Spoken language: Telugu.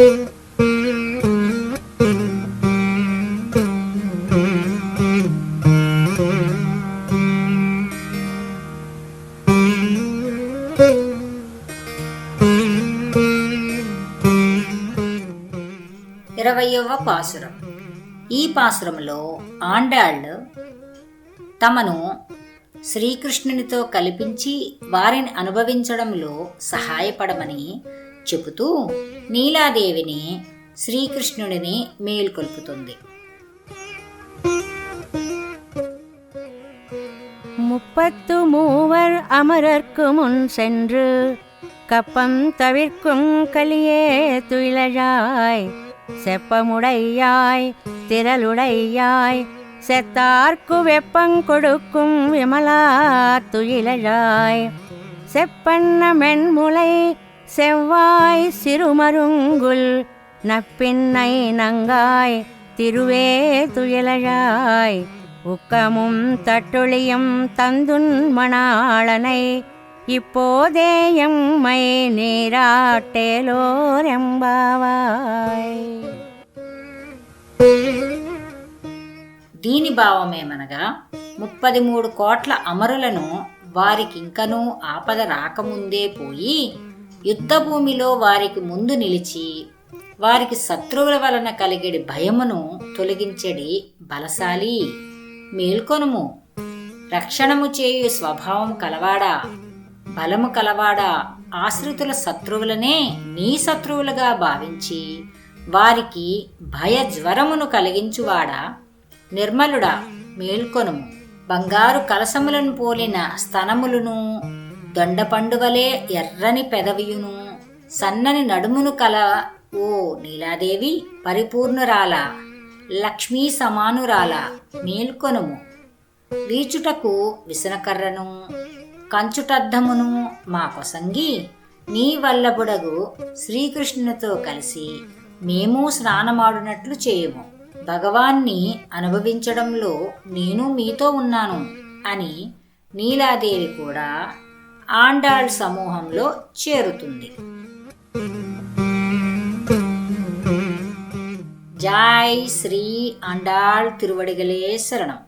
ఇరవయవ పాసురం ఈ పాసురంలో ఆండాళ్ళు తమను శ్రీకృష్ణునితో కల్పించి వారిని అనుభవించడంలో సహాయపడమని చెబుతూ నీలాదేవిని శ్రీకృష్ణుడిని మేల్కొల్పుతుంది முப்பத்து மூவர் அமரர்க்கு முன் சென்று கப்பம் தவிர்க்கும் கலியே துயிலழாய் செப்பமுடையாய் திரளுடையாய் செத்தார்க்கு வெப்பங் கொடுக்கும் விமலா துயிலழாய் செப்பண்ண மென்முலை செவ்வாய் சிறுமருங்குல் நப்பின்னை நங்காய் திருவே துயிலழாய் உக்கமும் தட்டொழியும் தந்துன் மணாளனை இப்போதே எம்மை நீராட்டேலோரெம்பாவாய் దీని భావమేమనగా ముప్పది మూడు కోట్ల అమరులను వారికింకనూ ఆపద రాకముందే పోయి యుద్ధభూమిలో వారికి ముందు నిలిచి వారికి శత్రువుల వలన కలిగేడి భయమును తొలగించడి బలశాలి. మేల్కొనుము. రక్షణము చేయు స్వభావం కలవాడా? బలము కలవాడా? ఆశ్రితుల శత్రువులనే నీ శత్రువులుగా భావించి వారికి భయ జ్వరమును కలిగించువాడా? నిర్మలుడా మేల్కొనుము. బంగారు కలసములను పోలిన స్తనములను దొండపండువలే ఎర్రని పెదవియును. సన్నని నడుమును కల ఓ నీలాదేవి పరిపూర్ణురాల లక్ష్మీ సమానురాల మేల్కొనుము. వీచుటకు విసనకర్రను కంచుటద్దమును మా కొసంగి నీ వల్లబుడగు శ్రీకృష్ణునితో కలిసి మేము స్నానమాడునట్లు చేయము. భగవాన్ని అనుభవించడంలో నేను మీతో ఉన్నాను అని నీలాదేవి కూడా ఆండాళ్ సమూహంలో చేరుతుంది. జై శ్రీ అండాళ్ తిరువడిగలే శరణం.